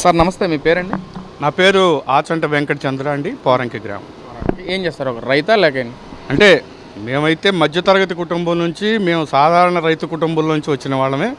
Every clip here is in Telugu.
సార్ నమస్తే మీ పేరండి? నా పేరు ఆచంట వెంకట చంద్ర అండి పోరంకి గ్రామం. ఏం చేస్తారు ఒక రైతా లేక అంటే మేమైతే మధ్యతరగతి కుటుంబం నుంచి మేము సాధారణ రైతు కుటుంబం నుంచి వచ్చిన వాళ్ళమే.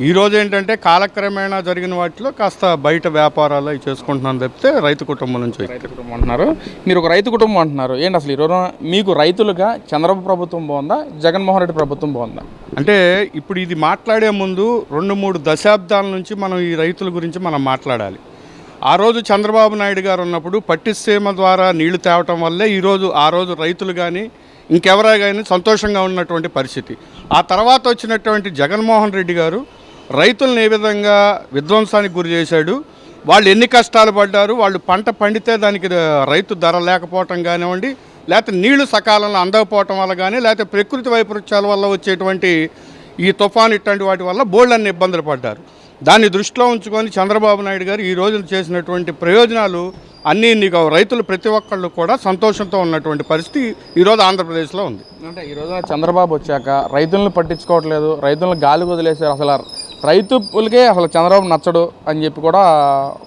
ఈ రోజు ఏంటంటే కాలక్రమేణా జరిగిన వాటిలో కాస్త బయట వ్యాపారాలు అవి చేసుకుంటున్నాను తప్పితే రైతు కుటుంబం నుంచి రైతు కుటుంబం అంటున్నారు. మీరు ఒక రైతు కుటుంబం అంటున్నారు. ఏంటి అసలు ఈరోజు మీకు రైతులుగా చంద్రబాబు ప్రభుత్వం బాగుందా? జగన్మోహన్ రెడ్డి ప్రభుత్వం బాగుందా? అంటే ఇప్పుడు ఇది మాట్లాడే ముందు రెండు మూడు దశాబ్దాల నుంచి మనం ఈ రైతుల గురించి మనం మాట్లాడాలి. ఆ రోజు చంద్రబాబు నాయుడు గారు ఉన్నప్పుడు పట్టిసీమ ద్వారా నీళ్ళు తేవటం వల్లే ఈరోజు ఆ రోజు రైతులు కానీ ఇంకెవరా కానీ సంతోషంగా ఉన్నటువంటి పరిస్థితి. ఆ తర్వాత వచ్చినటువంటి జగన్మోహన్ రెడ్డి గారు రైతులను ఏ విధంగా విధ్వంసానికి గురి చేశాడు వాళ్ళు ఎన్ని కష్టాలు పడ్డారు వాళ్ళు పంట పండితే దానికి రైతు ధర లేకపోవటం కానివ్వండి లేకపోతే నీళ్ళు సకాలంలో అందకపోవటం వల్ల కానీ లేకపోతే ప్రకృతి వైపరీత్యాల వల్ల వచ్చేటువంటి ఈ తుఫాన్ ఇట్లాంటి వాటి వల్ల బోళ్ళన్ని ఇబ్బందులు పడ్డారు. దాన్ని దృష్టిలో ఉంచుకొని చంద్రబాబు నాయుడు గారు ఈ రోజున చేసినటువంటి ప్రయోజనాలు అన్నీ నీకు రైతులు ప్రతి ఒక్కళ్ళు కూడా సంతోషంతో ఉన్నటువంటి పరిస్థితి ఈరోజు ఆంధ్రప్రదేశ్లో ఉంది. అంటే ఈ చంద్రబాబు వచ్చాక రైతులను పట్టించుకోవట్లేదు రైతులను గాలి వదిలేశారు అసలు రైతులకే అసలు చంద్రబాబు నచ్చడు అని చెప్పి కూడా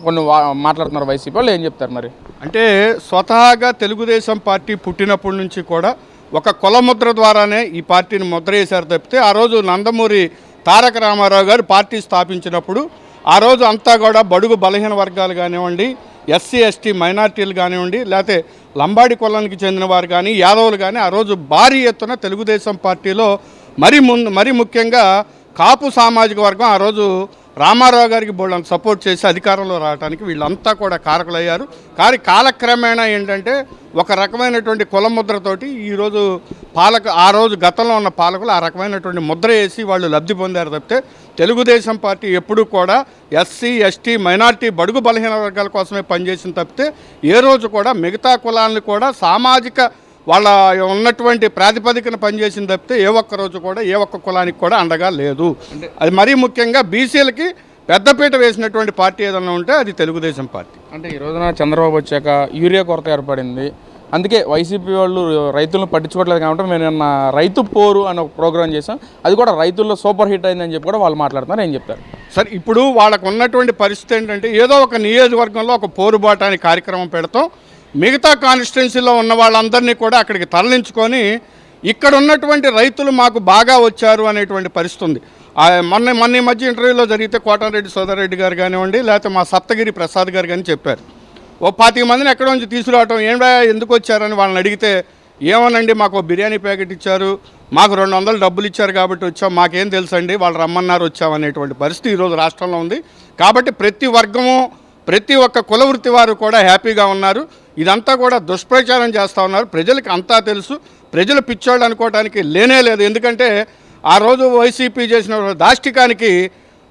కొన్ని వా- మాట్లాడుతున్నారు వైసీపీ వాళ్ళు. ఏం చెప్తారు మరి? అంటే స్వతహాగా తెలుగుదేశం పార్టీ పుట్టినప్పటి నుంచి కూడా ఒక కులముద్ర ద్వారానే ఈ పార్టీని ముద్ర వేశారు తప్పితే ఆ రోజు నందమూరి తారక రామారావు గారు పార్టీ స్థాపించినప్పుడు ఆ రోజు అంతా కూడా బడుగు బలహీన వర్గాలు కానివ్వండి ఎస్సీ ఎస్టీ మైనార్టీలు కానివ్వండి లేకపోతే లంబాడి కులానికి చెందిన వారు కానీ యాదవులు కానీ ఆ రోజు భారీ ఎత్తున తెలుగుదేశం పార్టీలో మరి ముందు మరి ముఖ్యంగా కాపు సామాజిక వర్గం ఆ రోజు రామారావు గారికి బోళ్ళని సపోర్ట్ చేసి అధికారంలో రావడానికి వీళ్ళంతా కూడా కారకులయ్యారు. కానీ కాలక్రమేణా ఏంటంటే ఒక రకమైనటువంటి కుల ముద్రతోటి ఈరోజు పాలక ఆ రోజు గతంలో ఉన్న పాలకులు ఆ రకమైనటువంటి ముద్ర వేసి వాళ్ళు లబ్ధి పొందారు తప్పితే తెలుగుదేశం పార్టీ ఎప్పుడూ కూడా ఎస్సీ ఎస్టీ మైనార్టీ బడుగు బలహీన వర్గాల కోసమే పనిచేసిన తప్పితే ఏ రోజు కూడా మిగతా కులాలను కూడా సామాజిక వాళ్ళ ఉన్నటువంటి ప్రాతిపదికన పనిచేసిన తప్పితే ఏ ఒక్క రోజు కూడా ఏ ఒక్క కులానికి కూడా అండగా లేదు. అది మరీ ముఖ్యంగా బీసీలకి పెద్దపీట వేసినటువంటి పార్టీ ఏదన్నా ఉంటే అది తెలుగుదేశం పార్టీ. అంటే ఈ రోజున చంద్రబాబు వచ్చాక యూరియా కొరత ఏర్పడింది. అందుకే వైసీపీ వాళ్ళు రైతులను పట్టించుకోవట్లేదు కాబట్టి మేము నిన్న రైతు పోరు అని ఒక ప్రోగ్రామ్ చేసాం అది కూడా రైతుల్లో సూపర్ హిట్ అయిందని చెప్పి కూడా వాళ్ళు మాట్లాడుతున్నారు. ఏం చెప్తారు? సరే ఇప్పుడు వాళ్ళకు ఉన్నటువంటి పరిస్థితి ఏంటంటే ఏదో ఒక నియోజకవర్గంలో ఒక పోరుబాటు అనే కార్యక్రమం పెడతాం. మిగతా కాన్స్టిట్యున్సీలో ఉన్న వాళ్ళందరినీ కూడా అక్కడికి తరలించుకొని ఇక్కడ ఉన్నటువంటి రైతులు మాకు బాగా వచ్చారు అనేటువంటి పరిస్థితి ఉంది మొన్న మొన్న ఈ మధ్య ఇంటర్వ్యూలో జరిగితే కోటారెడ్డి సోదరెడ్డి గారు కానివ్వండి లేకపోతే మా సప్తగిరి ప్రసాద్ గారు కానీ చెప్పారు. ఓ పాతిక మందిని ఎక్కడి నుంచి తీసుకురావటం ఏమిటా ఎందుకు వచ్చారని వాళ్ళని అడిగితే ఏమోనండి మాకు ఓ బిర్యానీ ప్యాకెట్ ఇచ్చారు మాకు రెండు వందలు డబ్బులు ఇచ్చారు కాబట్టి వచ్చాం మాకేం తెలుసండి వాళ్ళు రమ్మన్నారు వచ్చాం అనేటువంటి పరిస్థితి ఈరోజు రాష్ట్రంలో ఉంది. కాబట్టి ప్రతి వర్గము ప్రతి ఒక్క కుల వృత్తి వారు కూడా హ్యాపీగా ఉన్నారు. ఇదంతా కూడా దుష్ప్రచారం చేస్తూ ఉన్నారు. ప్రజలకు అంతా తెలుసు. ప్రజలు పిచ్చోళ్ళు అనుకోవడానికి లేనే లేదు. ఎందుకంటే ఆ రోజు వైసీపీ చేసిన దాష్టికానికి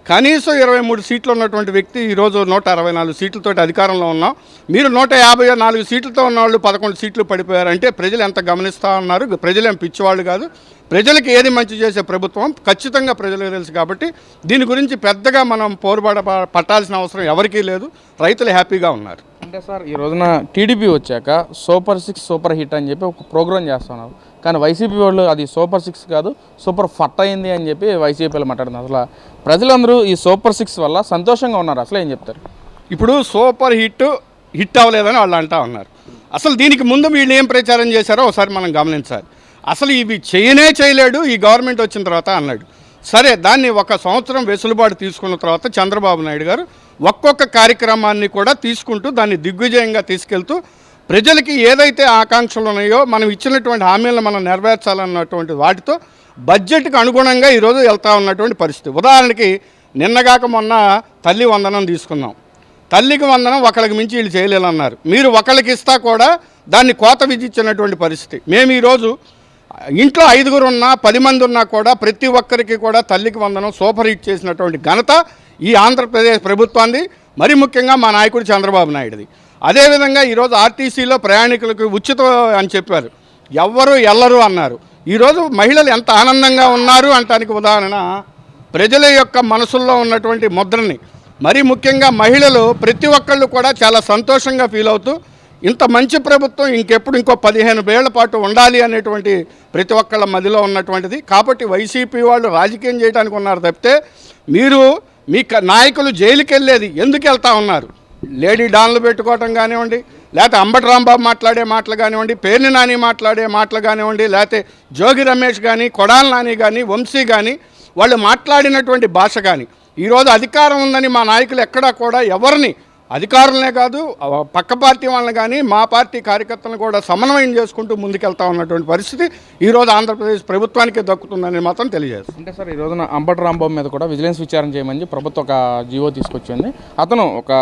కనీసం ఇరవై మూడు సీట్లు ఉన్నటువంటి వ్యక్తి ఈరోజు నూట అరవై నాలుగు సీట్లతోటి అధికారంలో ఉన్నాం. మీరు నూట యాభై నాలుగు సీట్లతో ఉన్న వాళ్ళు పదకొండు సీట్లు పడిపోయారంటే ప్రజలు ఎంత గమనిస్తూ ఉన్నారు? ప్రజలేం పిచ్చివాళ్ళు కాదు. ప్రజలకు ఏది మంచి చేసే ప్రభుత్వం? ఖచ్చితంగా ప్రజలకు తెలుసు కాబట్టి దీని గురించి పెద్దగా మనం పోరుబడ పట్టాల్సిన అవసరం ఎవరికీ లేదు. రైతులు హ్యాపీగా ఉన్నారు. అంటే సార్ ఈ రోజున టీడీపీ వచ్చాక సూపర్ సిక్స్ సూపర్ హిట్ అని చెప్పి ఒక ప్రోగ్రామ్ చేస్తున్నారు కానీ వైసీపీ వాళ్ళు అది సూపర్ సిక్స్ కాదు సూపర్ ఫట్ అయింది అని చెప్పి వైసీపీలో మాట్లాడుతున్నారు. అసలు ప్రజలందరూ ఈ సూపర్ సిక్స్ వల్ల సంతోషంగా ఉన్నారు అసలు ఏం చెప్తారు? ఇప్పుడు సూపర్ హిట్ హిట్ అవ్వలేదని వాళ్ళు అంటా ఉన్నారు. అసలు దీనికి ముందు వీళ్ళు ఏం ప్రచారం చేశారో ఒకసారి మనం గమనించాలి. అసలు ఇవి చేయనే చేయలేడు ఈ గవర్నమెంట్ వచ్చిన తర్వాత అన్నాడు. సరే దాన్ని ఒక సంవత్సరం వెసులుబాటు తీసుకున్న తర్వాత చంద్రబాబు నాయుడు గారు ఒక్కొక్క కార్యక్రమాన్ని కూడా తీసుకుంటూ దాన్ని దిగ్విజయంగా తీసుకెళ్తూ ప్రజలకి ఏదైతే ఆకాంక్షలు ఉన్నాయో మనం ఇచ్చినటువంటి హామీలను మనం నెరవేర్చాలన్నటువంటి వాటితో బడ్జెట్కి అనుగుణంగా ఈరోజు వెళ్తా ఉన్నటువంటి పరిస్థితి. ఉదాహరణకి నిన్నగాక మొన్న తల్లి వందనం తీసుకున్నాం. తల్లికి వందనం ఒకళ్ళకి మించి వీళ్ళు చేయలేదన్నారు. మీరు ఒకళ్ళకి ఇస్తా కూడా దాన్ని కోత విధించినటువంటి పరిస్థితి. మేము ఈరోజు ఇంట్లో ఐదుగురు ఉన్నా పది మంది ఉన్నా కూడా ప్రతి ఒక్కరికి కూడా తల్లికి వందనం సూపర్ హిట్ చేసినటువంటి ఘనత ఈ ఆంధ్రప్రదేశ్ ప్రభుత్వాన్ని మరి ముఖ్యంగా మా నాయకుడు చంద్రబాబు నాయుడుది. అదేవిధంగా ఈరోజు ఆర్టీసీలో ప్రయాణికులకు ఉచితం అని చెప్పారు. ఎవ్వరు ఎల్లరు అన్నారు. ఈరోజు మహిళలు ఎంత ఆనందంగా ఉన్నారు అంటానికి ఉదాహరణ ప్రజల యొక్క మనసుల్లో ఉన్నటువంటి ముద్రని. మరీ ముఖ్యంగా మహిళలు ప్రతి ఒక్కళ్ళు కూడా చాలా సంతోషంగా ఫీల్ అవుతూ ఇంత మంచి ప్రభుత్వం ఇంకెప్పుడు ఇంకో పదిహేను వేళ్ళ పాటు ఉండాలి అనేటువంటి ప్రతి ఒక్కళ్ళ మదిలో ఉన్నటువంటిది. కాబట్టి వైసీపీ వాళ్ళు రాజకీయం చేయడానికి ఉన్నారు తప్పితే మీరు మీ క- నాయకులు జైలుకి వెళ్ళేది ఎందుకు వెళ్తా ఉన్నారు? లేడీ డాన్లు పెట్టుకోవటం కానివ్వండి లేకపోతే అంబటి రాంబాబు మాట్లాడే మాటలు కానివ్వండి పేర్ని నాని మాట్లాడే మాటలు కానివ్వండి లేకపోతే జోగి రమేష్ కానీ కొడాల నాని కానీ వంశీ కానీ వాళ్ళు మాట్లాడినటువంటి భాష కానీ ఈరోజు అధికారం ఉందని మా నాయకులు ఎక్కడా కూడా ఎవరిని అధికారులనే కాదు పక్క పార్టీ వాళ్ళని కానీ మా పార్టీ కార్యకర్తలను కూడా సమన్వయం చేసుకుంటూ ముందుకెళ్తా ఉన్నటువంటి పరిస్థితి ఈరోజు ఆంధ్రప్రదేశ్ ప్రభుత్వానికి దక్కుతుందని మాత్రం తెలియజేస్తుంది. అంటే సార్ ఈ రోజున అంబటి రాంబాబు మీద కూడా విజిలెన్స్ విచారణ చేయమని ప్రభుత్వం ఒక జీవో తీసుకొచ్చింది. అతను ఒక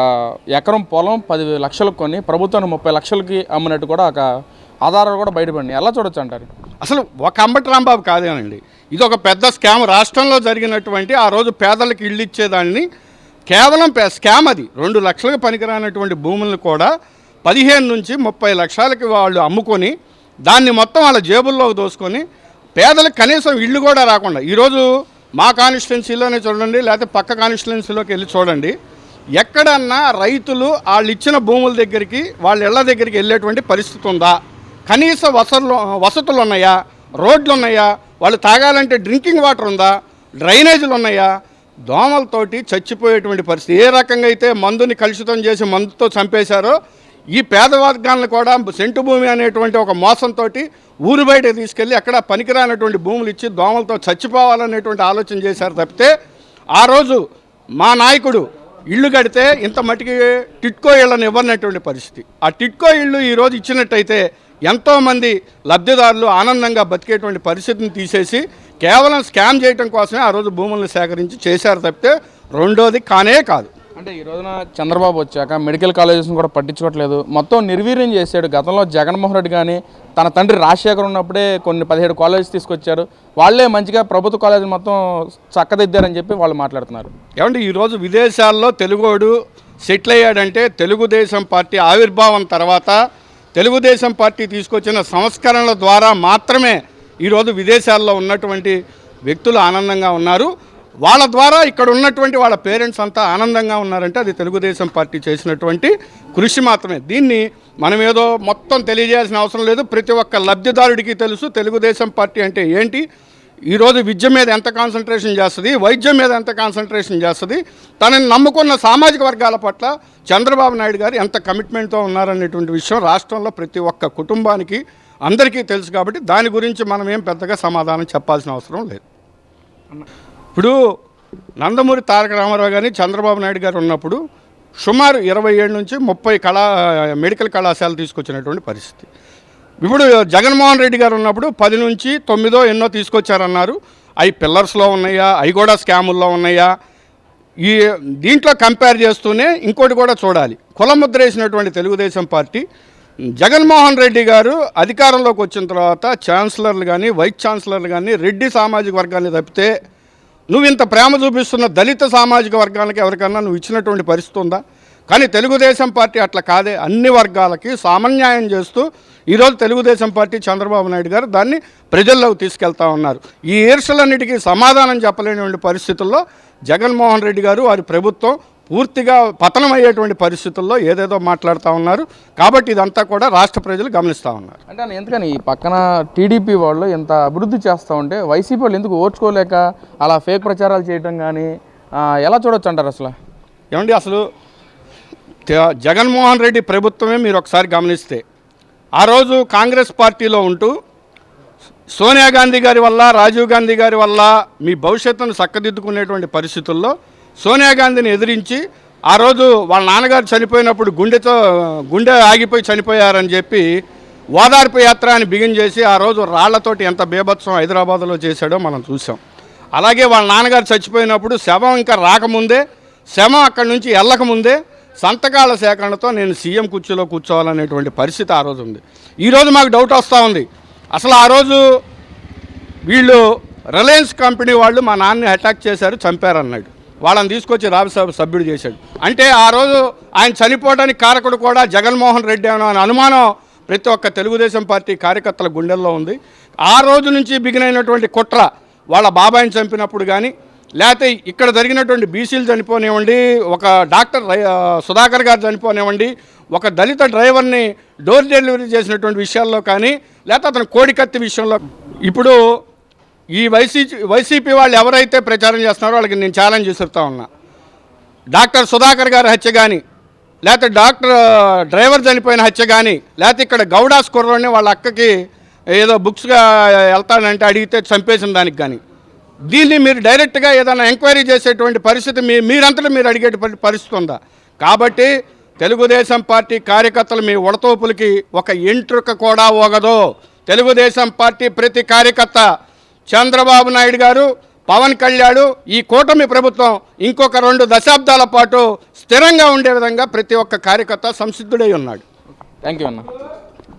ఎకరం పొలం పది లక్షలకు కొని ప్రభుత్వాన్ని ముప్పై లక్షలకి అమ్మినట్టు కూడా ఒక ఆధారాలు కూడా బయటపడినాయి. ఎలా చూడొచ్చు అంటారు? అసలు ఒక అంబటి రాంబాబు కాదేనండి. ఇది ఒక పెద్ద స్కామ్. రాష్ట్రంలో జరిగినటువంటి ఆ రోజు పేదలకు ఇల్లు ఇచ్చేదాన్ని కేవలం స్కామ్ అది. రెండు లక్షలకు పనికిరానటువంటి భూములను కూడా పదిహేను నుంచి ముప్పై లక్షలకి వాళ్ళు అమ్ముకొని దాన్ని మొత్తం వాళ్ళ జేబుల్లోకి దోసుకొని పేదలకు కనీసం ఇల్లు కూడా రాకుండా ఈరోజు మా కాన్స్టిట్యున్సీలోనే చూడండి లేకపోతే పక్క కాన్స్టిట్యున్సీలోకి వెళ్ళి చూడండి ఎక్కడన్నా రైతులు వాళ్ళు ఇచ్చిన భూముల దగ్గరికి వాళ్ళ ఇళ్ళ దగ్గరికి వెళ్ళేటువంటి పరిస్థితి ఉందా? కనీస వసతులు వసతులు ఉన్నాయా? రోడ్లు ఉన్నాయా? వాళ్ళు తాగాలంటే డ్రింకింగ్ వాటర్ ఉందా? డ్రైనేజీలు ఉన్నాయా? దోమలతోటి చచ్చిపోయేటువంటి పరిస్థితి. ఏ రకంగా అయితే మందుని కలుషితం చేసి మందుతో చంపేశారో ఈ పేదవర్గాలను కూడా సెంటు భూమి అనేటువంటి ఒక మోసంతో ఊరు బయట తీసుకెళ్ళి అక్కడ పనికిరానటువంటి భూములు ఇచ్చి దోమలతో చచ్చిపోవాలనేటువంటి ఆలోచన చేశారు తప్పితే ఆ రోజు మా నాయకుడు ఇల్లు కడితే ఇంత మటుకి టిట్కో ఇళ్ళని ఇవ్వనటువంటి పరిస్థితి. ఆ టిట్కో ఇళ్ళు ఈరోజు ఇచ్చినట్టయితే ఎంతోమంది లబ్ధిదారులు ఆనందంగా బతికేటువంటి పరిస్థితిని తీసేసి కేవలం స్కామ్ చేయడం కోసమే ఆ రోజు భూములను సేకరించి చేశారు తప్పితే రెండోది కానే కాదు. అంటే ఈ రోజున చంద్రబాబు వచ్చాక మెడికల్ కాలేజెస్ని కూడా పట్టించుకోవట్లేదు. మొత్తం నిర్వీర్యం చేశాడు. గతంలో జగన్మోహన్ రెడ్డి కానీ తన తండ్రి రాజశేఖర్ ఉన్నప్పుడే కొన్ని పదిహేడు కాలేజెస్ తీసుకొచ్చారు. వాళ్ళే మంచిగా ప్రభుత్వ కాలేజీలు మొత్తం చక్కదిద్దారని చెప్పి వాళ్ళు మాట్లాడుతున్నారు. ఏమంటే ఈరోజు విదేశాల్లో తెలుగోడు సెటిల్ అయ్యాడంటే తెలుగుదేశం పార్టీ ఆవిర్భావం తర్వాత తెలుగుదేశం పార్టీ తీసుకొచ్చిన సంస్కరణల ద్వారా మాత్రమే ఈరోజు విదేశాల్లో ఉన్నటువంటి వ్యక్తులు ఆనందంగా ఉన్నారు. వాళ్ళ ద్వారా ఇక్కడ ఉన్నటువంటి వాళ్ళ పేరెంట్స్ అంతా ఆనందంగా ఉన్నారంటే అది తెలుగుదేశం పార్టీ చేసినటువంటి కృషి మాత్రమే. దీన్ని మనం ఏదో మొత్తం తెలియజేయాల్సిన అవసరం లేదు. ప్రతి ఒక్క లబ్ధిదారుడికి తెలుసు తెలుగుదేశం పార్టీ అంటే ఏంటి. ఈరోజు విద్య మీద ఎంత కాన్సన్ట్రేషన్ చేస్తుంది వైద్యం మీద ఎంత కాన్సన్ట్రేషన్ చేస్తుంది తనని నమ్ముకున్న సామాజిక వర్గాల పట్ల చంద్రబాబు నాయుడు గారు ఎంత కమిట్మెంట్తో ఉన్నారనేటువంటి విషయం రాష్ట్రంలో ప్రతి ఒక్క కుటుంబానికి అందరికీ తెలుసు కాబట్టి దాని గురించి మనం ఏం పెద్దగా సమాధానం చెప్పాల్సిన అవసరం లేదు. ఇప్పుడు నందమూరి తారక రామారావు గారిని చంద్రబాబు నాయుడు గారు ఉన్నప్పుడు సుమారు ఇరవై ఏడు నుంచి ముప్పై కళా మెడికల్ కళాశాలలు తీసుకొచ్చినటువంటి పరిస్థితి. ఇప్పుడు జగన్మోహన్ రెడ్డి గారు ఉన్నప్పుడు పది నుంచి తొమ్మిదో ఎన్నో తీసుకొచ్చారన్నారు. అవి పిల్లర్స్లో ఉన్నాయా? అవి కూడా స్కాముల్లో ఉన్నాయా? ఈ దీంట్లో కంపేర్ చేస్తూనే ఇంకోటి కూడా చూడాలి. కులముద్ర వేసినటువంటి తెలుగుదేశం పార్టీ జగన్మోహన్ రెడ్డి గారు అధికారంలోకి వచ్చిన తర్వాత ఛాన్సలర్లు కానీ వైస్ ఛాన్సలర్లు కానీ రెడ్డి సామాజిక వర్గాన్ని తప్పితే నువ్వు ఇంత ప్రేమ చూపిస్తున్న దళిత సామాజిక వర్గాలకి ఎవరికన్నా నువ్వు ఇచ్చినటువంటి పరిస్థితి ఉందా? కానీ తెలుగుదేశం పార్టీ అట్లా కాదే. అన్ని వర్గాలకి సామాన్యాయం చేస్తూ ఈరోజు తెలుగుదేశం పార్టీ చంద్రబాబు నాయుడు గారు దాన్ని ప్రజల్లోకి తీసుకెళ్తా ఉన్నారు. ఈ ఈర్షలన్నిటికీ సమాధానం చెప్పలేని పరిస్థితుల్లో జగన్మోహన్ రెడ్డి గారు వారి ప్రభుత్వం పూర్తిగా పతనమయ్యేటువంటి పరిస్థితుల్లో ఏదేదో మాట్లాడుతూ ఉన్నారు. కాబట్టి ఇదంతా కూడా రాష్ట్ర ప్రజలు గమనిస్తూ ఉన్నారు. అంటే ఎందుకని ఈ పక్కన టీడీపీ వాళ్ళు ఇంత అభివృద్ధి చేస్తూ ఉంటే వైసీపీ వాళ్ళు ఎందుకు ఓర్చుకోలేక అలా ఫేక్ ప్రచారాలు చేయడం కానీ ఎలా చూడొచ్చు అంటారు అసలు? ఏమండి అసలు జగన్మోహన్ రెడ్డి ప్రభుత్వమే మీరు ఒకసారి గమనిస్తే ఆ రోజు కాంగ్రెస్ పార్టీలో ఉంటూ సోనియా గాంధీ గారి వల్ల రాజీవ్ గాంధీ గారి వల్ల మీ భవిష్యత్తును చక్కదిద్దుకునేటువంటి పరిస్థితుల్లో సోనియా గాంధీని ఎదిరించి ఆ రోజు వాళ్ళ నాన్నగారు చనిపోయినప్పుడు గుండెతో గుండె ఆగిపోయి చనిపోయారని చెప్పి ఓదార్పు యాత్ర అని బిగిన్ చేసి ఆ రోజు రాళ్ళతోటి ఎంత బీభత్సం హైదరాబాద్లో చేశాడో మనం చూసాం అలాగే వాళ్ళ నాన్నగారు చచ్చిపోయినప్పుడు శవం ఇంకా రాకముందే శవం అక్కడి నుంచి వెళ్ళకముందే సంతకాల సేకరణతో నేను సీఎం కుర్చీలో కూర్చోవాలనేటువంటి పరిస్థితి ఆ రోజు ఉంది. ఈరోజు మాకు డౌట్ వస్తూ ఉంది. అసలు ఆ రోజు వీళ్ళు రిలయన్స్ కంపెనీ వాళ్ళు మా నాన్నని అటాక్ చేశారు చంపారన్నాడు. వాళ్ళని తీసుకొచ్చి రాజ్యసభ సభ్యుడు చేశాడు. అంటే ఆ రోజు ఆయన చనిపోవడానికి కారకుడు కూడా జగన్మోహన్ రెడ్డి అనే అనుమానం ప్రతి ఒక్క తెలుగుదేశం పార్టీ కార్యకర్తల గుండెల్లో ఉంది. ఆ రోజు నుంచి బిగిన్ అయినటువంటి కుట్ర వాళ్ళ బాబాయిని చంపినప్పుడు కానీ లేకపోతే ఇక్కడ జరిగినటువంటి బీసీలు చనిపోనివ్వండి ఒక డాక్టర్ సుధాకర్ గారు చనిపోనివ్వండి ఒక దళిత డ్రైవర్ని డోర్ డెలివరీ చేసినటువంటి విషయాల్లో కానీ లేకపోతే అతను కోడికత్తి విషయంలో ఇప్పుడు ఈ వైసీ వైసీపీ వాళ్ళు ఎవరైతే ప్రచారం చేస్తున్నారో వాళ్ళకి నేను ఛాలెంజ్ విసురుతా ఉన్నా. డాక్టర్ సుధాకర్ గారి హత్య కానీ లేకపోతే డాక్టర్ డ్రైవర్ చనిపోయిన హత్య కానీ లేకపోతే ఇక్కడ గౌడాస్ కుర్రోని వాళ్ళ అక్కకి ఏదో బుక్స్గా వెళ్తానంటే అడిగితే చంపేసిన దానికి కానీ దీన్ని మీరు డైరెక్ట్గా ఏదైనా ఎంక్వైరీ చేసేటువంటి పరిస్థితి మీ మీరంతటా మీరు అడిగేటువంటి పరిస్థితి ఉందా? కాబట్టి తెలుగుదేశం పార్టీ కార్యకర్తలు మీ ఉడతోపులకి ఒక ఎంట్రుక కూడా ఓగదు తెలుగుదేశం పార్టీ ప్రతి కార్యకర్త చంద్రబాబు నాయుడు గారు పవన్ కళ్యాణ్ ఈ కూటమి ప్రభుత్వం ఇంకొక రెండు దశాబ్దాల పాటు స్థిరంగా ఉండే విధంగా ప్రతి ఒక్క కార్యకర్త సంసిద్ధుడై ఉన్నాడు. థ్యాంక్ యూ అన్న.